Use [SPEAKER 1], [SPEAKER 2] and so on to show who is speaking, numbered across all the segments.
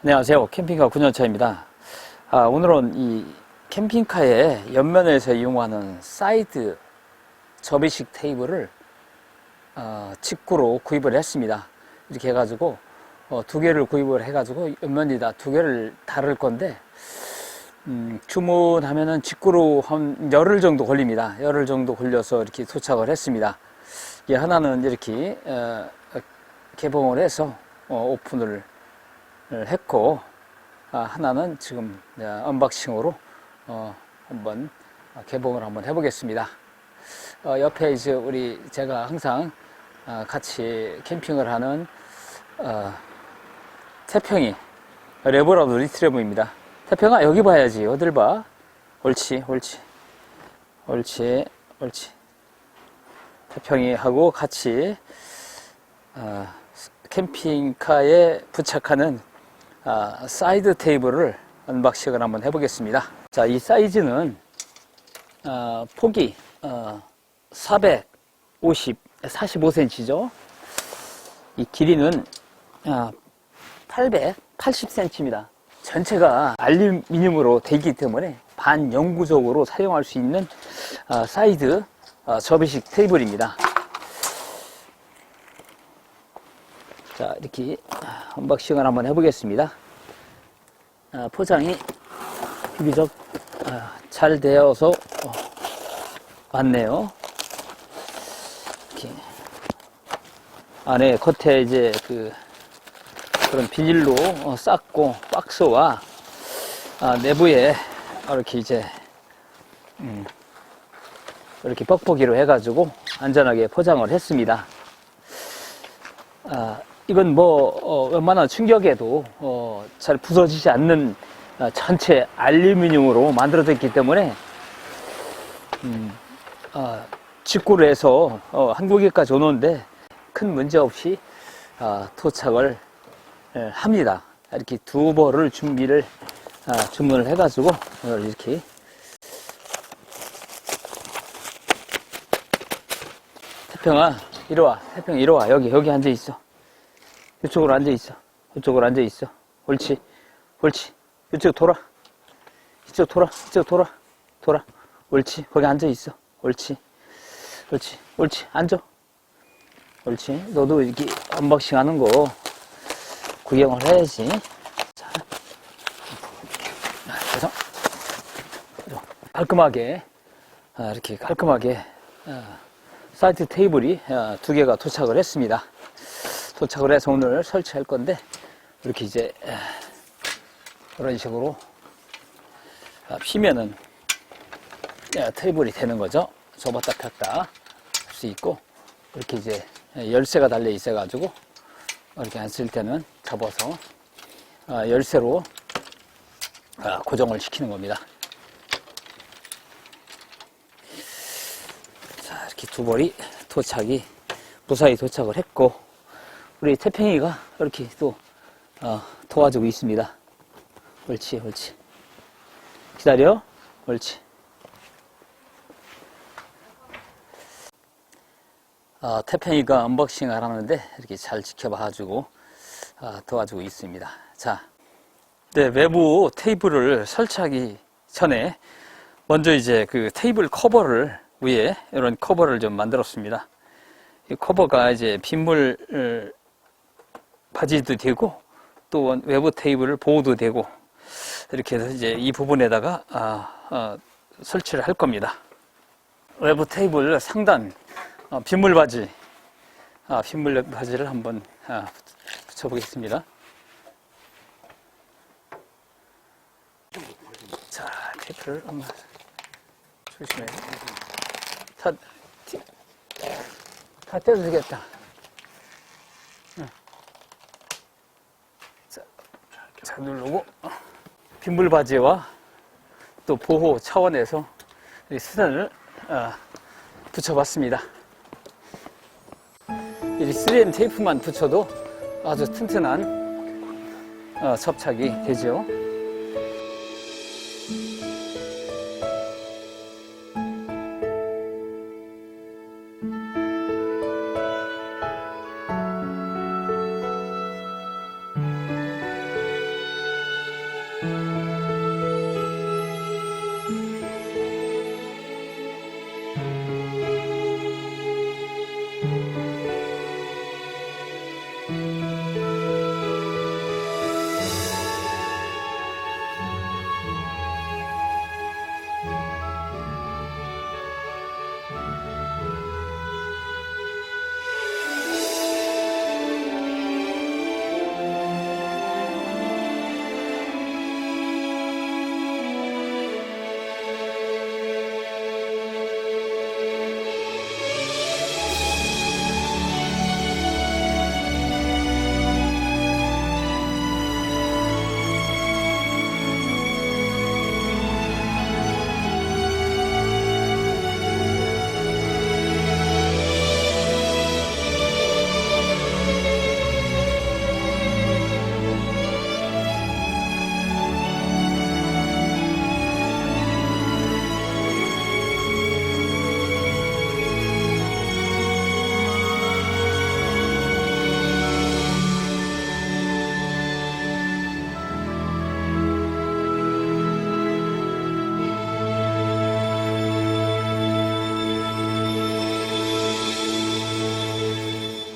[SPEAKER 1] 안녕하세요. 캠핑카 9년차입니다. 아, 오늘은 이 캠핑카의 옆면에서 이용하는 사이드 접이식 테이블을 어, 직구로 구입을 했습니다. 이렇게 해가지고 어, 두 개를 구입을 해가지고 옆면에다 두 개를 달을 건데 음, 주문하면은 직구로 한 열흘 정도 걸립니다. 열흘 정도 걸려서 이렇게 도착을 했습니다. 이 하나는 이렇게 어, 개봉을 해서 어, 오픈을 했고 아, 하나는 지금 어, 언박싱으로 어, 한번 개봉을 한번 해보겠습니다. 어, 옆에 이제 우리 제가 항상 어, 같이 캠핑을 하는 어, 태평이 레버라도 리트레버입니다. 태평아 여기 봐야지 어딜 봐? 옳지 옳지 옳지 옳지 태평이 하고 같이 어, 캠핑카에 부착하는 아, 사이드 테이블을 언박싱을 한번 해보겠습니다. 자, 이 사이즈는 어, 폭이 어, 450, 45cm죠. 이 길이는 아, 880cm입니다. 전체가 알루미늄으로 되기 때문에 반영구적으로 사용할 수 있는 아, 사이드 아, 접이식 테이블입니다. 자, 이렇게 언박싱을 한번 해보겠습니다. 아, 포장이 비교적 아, 잘 되어서 어, 왔네요. 이렇게 안에 겉에 이제 그 그런 비닐로 어, 쌌고 박스와 아, 내부에 이렇게 이제 음, 이렇게 뻑뻑이로 해가지고 안전하게 포장을 했습니다. 아, 이건 뭐 어, 웬만한 충격에도 어, 잘 부서지지 않는 어, 전체 알루미늄으로 만들어졌기 때문에 음, 어, 직구를 해서 어, 한국에까지 오는데 큰 문제 없이 어, 도착을 예, 합니다. 이렇게 두 벌을 준비를 아, 주문을 해가지고 이렇게 태평아 이리 와 태평 이리 와 여기 여기 앉아 있어. 이쪽으로 앉아 있어. 이쪽으로 앉아 있어. 옳지. 옳지. 이쪽 돌아. 이쪽 돌아. 이쪽 돌아. 돌아. 옳지. 거기 앉아 있어. 옳지. 옳지. 옳지. 앉아. 옳지. 너도 이렇게 언박싱 하는 거 구경을 해야지. 자. 그래서 깔끔하게 아, 이렇게 깔끔하게 아, 사이트 테이블이 아, 두 개가 도착을 했습니다. 도착을 해서 오늘 설치할 건데 이렇게 이제 이런 식으로 피면은 테이블이 되는 거죠. 접었다 폈다 할 수 있고 이렇게 이제 열쇠가 달려 있어 가지고 이렇게 앉을 때는 접어서 열쇠로 고정을 시키는 겁니다. 자 이렇게 두 벌이 도착이 무사히 도착을 했고 우리 태평이가 이렇게 또 어, 도와주고 있습니다. 옳지, 옳지. 기다려. 옳지. 어, 태평이가 언박싱을 하는데 이렇게 잘 지켜봐주고 어, 도와주고 있습니다. 자, 네, 외부 테이블을 설치하기 전에 먼저 이제 그 테이블 커버를 위에 이런 커버를 좀 만들었습니다. 이 커버가 이제 빗물 바지도 되고 또 외부 테이블을 보호도 되고 이렇게 해서 이제 이 부분에다가 아, 아, 설치를 할 겁니다. 외부 테이블 상단 어, 빗물 바지 아, 빗물 바지를 한번 아, 붙여보겠습니다. 자, 테이프를 한번 조심해. 다, 다 떼어주겠다. 누르고 빗물 바지와 또 보호 차원에서 이 수단을 어, 붙여봤습니다. 이 3M 테이프만 붙여도 아주 튼튼한 어, 접착이 되죠.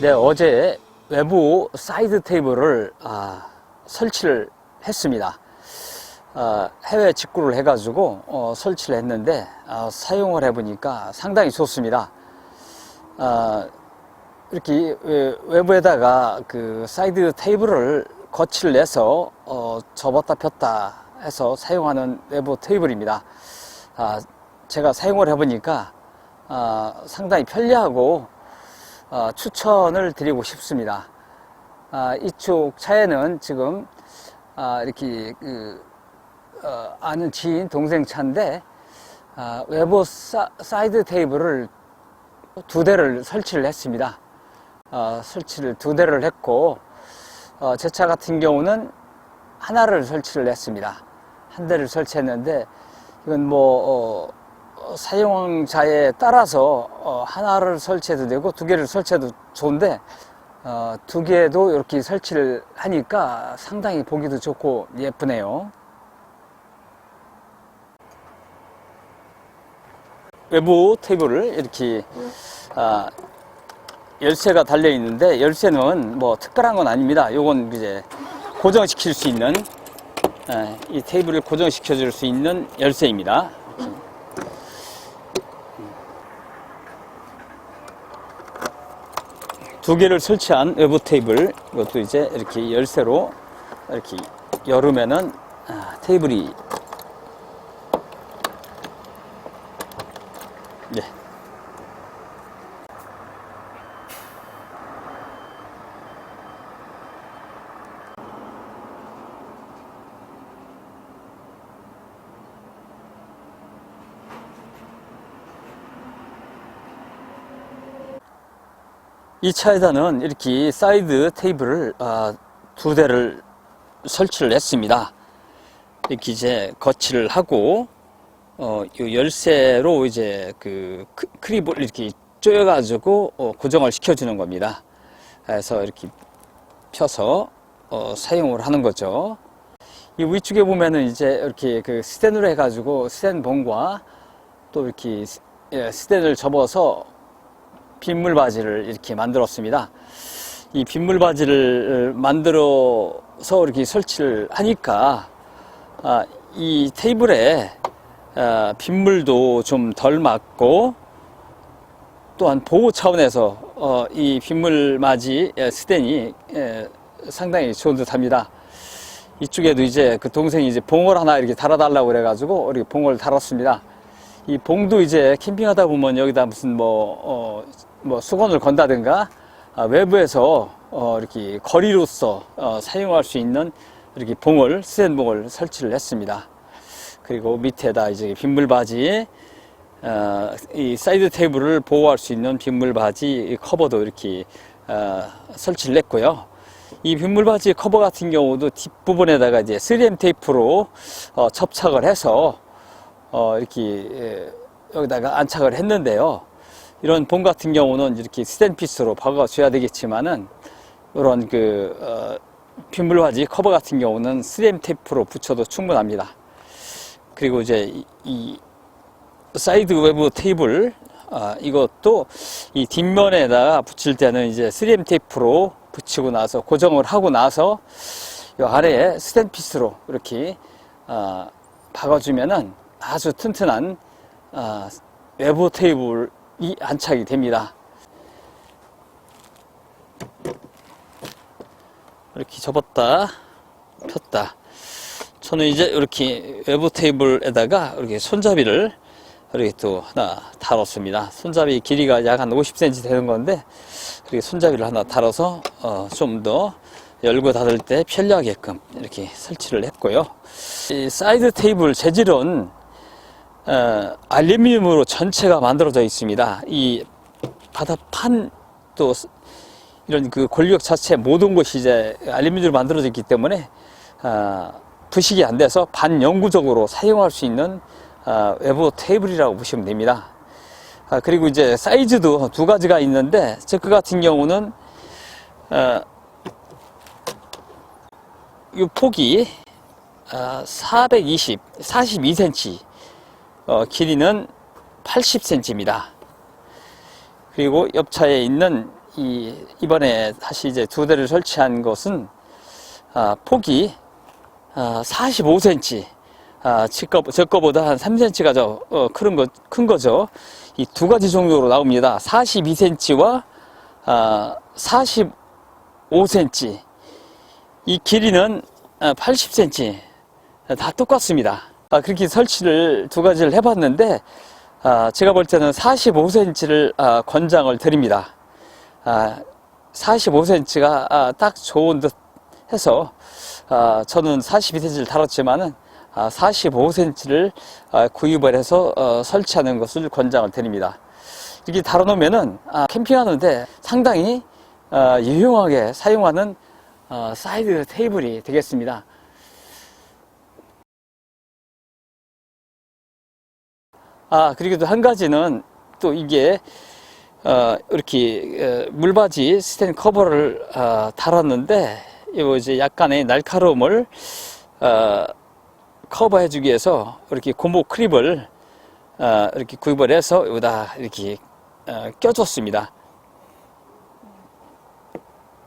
[SPEAKER 1] 네, 어제 외부 사이드 테이블을 아, 설치를 했습니다. 어, 해외 직구를 해가지고 어, 설치를 했는데 어, 사용을 해보니까 상당히 좋습니다. 어, 이렇게 외- 외부에다가 그 사이드 테이블을 거치를 내서 어, 접었다 폈다 해서 사용하는 외부 테이블입니다. 아, 제가 사용을 해보니까 아, 상당히 편리하고 어, 추천을 드리고 싶습니다. 아, 이쪽 차에는 지금 아, 이렇게 그, 어, 아는 지인 동생 차인데 아, 외부 사, 사이드 테이블을 두 대를 설치를 했습니다. 어, 설치를 두 대를 했고 어, 제 차 같은 경우는 하나를 설치를 했습니다. 한 대를 설치했는데 이건 뭐 어, 어, 사용자에 따라서 어, 하나를 설치해도 되고 두 개를 설치해도 좋은데 어, 두 개도 이렇게 설치를 하니까 상당히 보기도 좋고 예쁘네요. 외부 테이블을 이렇게 아, 열쇠가 달려 있는데 열쇠는 뭐 특별한 건 아닙니다. 요건 이제 고정시킬 수 있는 아, 이 테이블을 고정시켜 줄 수 있는 열쇠입니다. 두 개를 설치한 외부 테이블 이것도 이제 이렇게 열쇠로 이렇게 열으면은 아, 테이블이 이 차에다는 이렇게 사이드 테이블을 아, 두 대를 설치를 했습니다. 이렇게 이제 거치를 하고 어, 이 열쇠로 이제 그 크- 크립을 이렇게 조여가지고 어, 고정을 시켜주는 겁니다. 그래서 이렇게 펴서 어, 사용을 하는 거죠. 이 위쪽에 보면은 이제 이렇게 그 스텐으로 해가지고 스텐 봉과 또 이렇게 스- 예, 스텐을 접어서 빗물 바지를 이렇게 만들었습니다. 이 빗물 바지를 만들어서 이렇게 설치를 하니까 아, 이 테이블에 아, 빗물도 좀 덜 맞고 또한 보호 차원에서 어, 이 빗물 맞이 예, 스텐이 예, 상당히 좋은 듯합니다. 이쪽에도 이제 그 동생이 이제 봉을 하나 이렇게 달아달라고 그래가지고 이렇게 봉을 달았습니다. 이 봉도 이제 캠핑하다 보면 여기다 무슨 뭐, 어, 뭐 수건을 건다든가 아, 외부에서 어, 이렇게 거리로서 어, 사용할 수 있는 이렇게 봉을 스텐 봉을 설치를 했습니다. 그리고 밑에다 이제 빗물 바지, 어, 이 사이드 테이블을 보호할 수 있는 빗물 바지 커버도 이렇게 어, 설치를 했고요. 이 빗물 바지 커버 같은 경우도 뒷부분에다가 이제 3M 테이프로 어, 접착을 해서 어, 이렇게 예, 여기다가 안착을 했는데요. 이런 봉 같은 경우는 이렇게 스탠피스로 박아줘야 되겠지만은 이런 그 어, 빗물 바지 커버 같은 경우는 3M 테이프로 붙여도 충분합니다. 그리고 이제 이, 이 사이드 외부 테이블 아, 이것도 이 뒷면에다가 붙일 때는 이제 3M 테이프로 붙이고 나서 고정을 하고 나서 이 아래에 스탠피스로 이렇게 아, 박아주면은 아주 튼튼한 아, 외부 테이블 이 안착이 됩니다. 이렇게 접었다 폈다 저는 이제 이렇게 외부 테이블에다가 이렇게 손잡이를 이렇게 또 하나 달았습니다. 손잡이 길이가 약 한 50cm 되는 건데 이렇게 손잡이를 하나 달아서 어, 좀 더 열고 닫을 때 편리하게끔 이렇게 설치를 했고요. 이 사이드 테이블 재질은 어, 알루미늄으로 전체가 만들어져 있습니다. 이 바닥판 또 이런 그 권력 자체 모든 것이 이제 알루미늄으로 만들어져 있기 때문에 아, 부식이 안 돼서 반영구적으로 사용할 수 있는 아, 외부 테이블이라고 보시면 됩니다. 아, 그리고 이제 사이즈도 두 가지가 있는데 제그 같은 경우는 어, 이 폭이 아, 420, 42cm, 어, 길이는 80cm입니다. 그리고 옆차에 있는 이 이번에 다시 이제 두 대를 설치한 것은 아, 폭이 아, 45cm, 아, 저, 거, 저 거 보다 한 3cm가 더 어, 큰, 거, 큰 거죠. 이 두 가지 종류로 나옵니다. 42cm와 아, 45cm. 이 길이는 80cm. 다 똑같습니다. 아, 그렇게 설치를 두 가지를 해봤는데, 아, 제가 볼 때는 45cm를 아, 권장을 드립니다. 아, 45cm가 아, 딱 좋은 듯 해서 아, 저는 42cm를 다뤘지만은 아, 45cm를 아, 구입을 해서 어, 설치하는 것을 권장을 드립니다. 이렇게 달아놓으면은 아, 캠핑하는데 상당히 어, 유용하게 사용하는 어, 사이드 테이블이 되겠습니다. 아 그리고 또 한 가지는 또 이게 어, 이렇게 어, 물바지 스탠 커버를 어, 달았는데 이거 이제 약간의 날카로움을 어, 커버해주기 위해서 이렇게 고무 크립을 어, 이렇게 구입을 해서 여기다 이렇게 어, 껴줬습니다.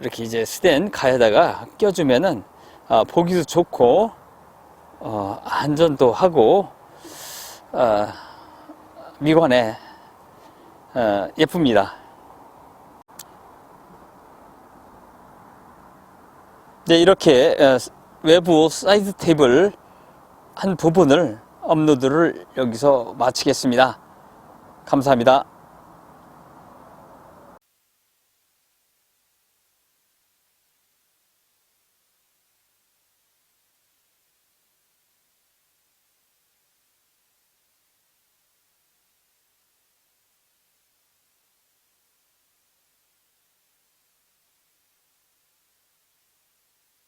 [SPEAKER 1] 이렇게 이제 스탠 가에다가 껴주면은 어, 보기도 좋고 어, 안전도 하고 어, 미관에 어, 예쁩니다. 네, 이렇게 어, 외부 사이드 테이블 한 부분을 업로드를 여기서 마치겠습니다. 감사합니다.